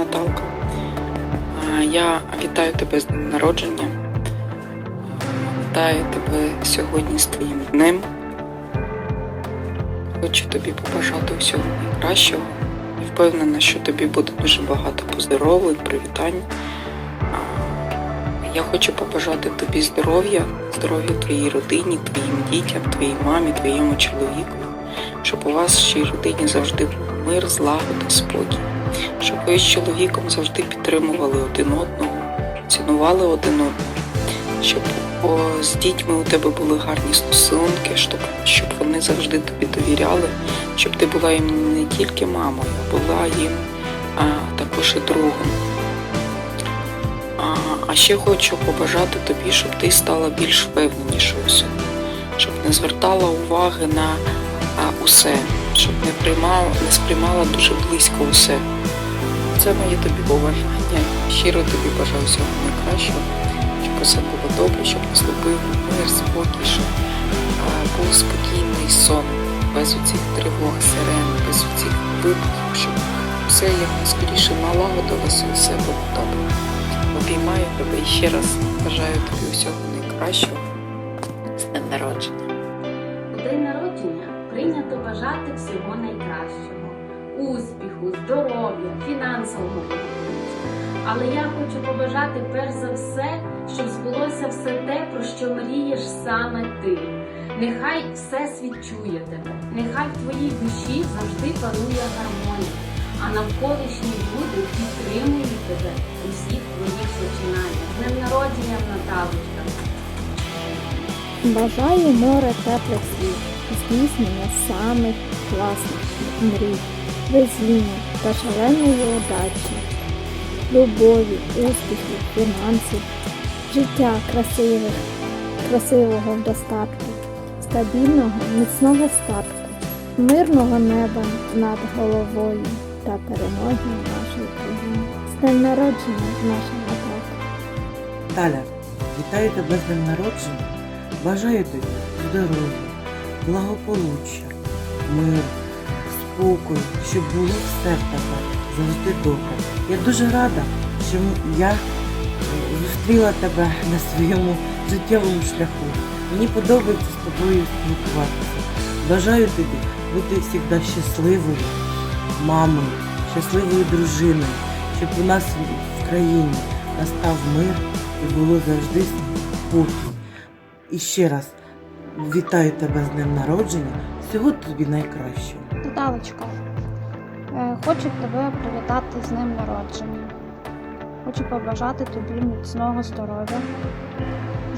Наталка, я вітаю тебе з днем народження. Вітаю тебе сьогодні з твоїм днем. Хочу тобі побажати всього найкращого. І впевнена, що тобі буде дуже багато поздоровлень, привітань. Я хочу побажати тобі здоров'я, здоров'я твоїй родині, твоїм дітям, твоїй мамі, твоєму чоловіку, щоб у вас в цій родині завжди був мир, злагода, спокій щоб ви з чоловіком завжди підтримували один одного, цінували один одного, щоб з дітьми у тебе були гарні стосунки, щоб, щоб вони завжди тобі довіряли, щоб ти була їм не тільки мамою, а була їм а, також і другом. А, ще хочу побажати тобі, щоб ти стала більш впевненішою собі, щоб не звертала уваги на а, усе, щоб не приймала, не сприймала дуже близько усе. Це моє тобі побажання. Щиро тобі бажаю всього найкращого, щоб усе було добре, щоб наступив мир, спокій, щоб був спокійний сон, без оцих тривог, сирен, без оцих вибухів, щоб все як скоріше налагодилося і все було добре. Обіймаю тебе і ще раз бажаю тобі всього найкращого. З днем народження. У день народження прийнято бажати всього найкращого успіху, здоров'я, фінансового. Але я хочу побажати перш за все, щоб збулося все те, про що мрієш саме ти. Нехай всесвіт чує тебе, нехай в твоїй душі завжди панує гармонія, а навколишні люди підтримують тебе у всіх твоїх починаннях. З Днем народження, Наталочка! Бажаю море теплих здійснення самих класних мрій, везіння та шаленої удачі, любові, успіхів, фінансів, життя красивих, красивого достатку, стабільного, міцного статку, мирного неба над головою та перемоги нашої країни. З днем народження, наша Наталка! Таля, вітаю тебе з днем народження. Бажаю тобі здоров'я, благополуччя, мир, спокою, щоб було все в тебе завжди добре. Я дуже рада, що я е, зустріла тебе на своєму життєвому шляху. Мені подобається з тобою спілкуватися. Бажаю тобі бути завжди щасливою мамою, щасливою дружиною, щоб у нас в країні настав мир і було завжди спокій. І ще раз вітаю тебе з днем народження. Всього тобі найкращого. Наталочка, е, хочу тебе привітати з днем народження. Хочу побажати тобі міцного здоров'я,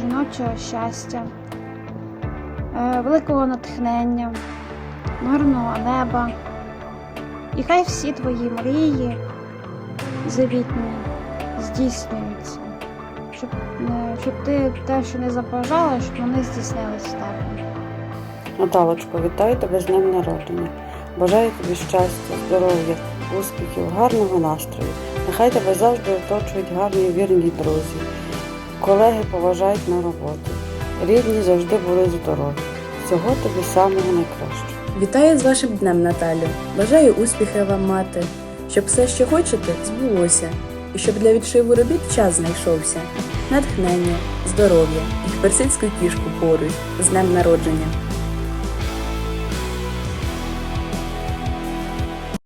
жіночого щастя, е, великого натхнення, мирного неба. І хай всі твої мрії завітні здійснюються. Щоб, е, щоб ти те, що не забажала, щоб вони здійснились тебе. Наталочко, вітаю тебе з днем народження. Бажаю тобі щастя, здоров'я, успіхів, гарного настрою. Нехай тебе завжди оточують гарні вірні друзі. Колеги поважають на роботі. Рідні завжди були здорові. Всього тобі самого найкращого. Вітаю з вашим днем, Наталю. Бажаю успіхів вам мати, щоб все, що хочете, збулося, щоб для відшиву робіт час знайшовся. Натхнення, здоров'я і персидську кішку поруч з днем народження.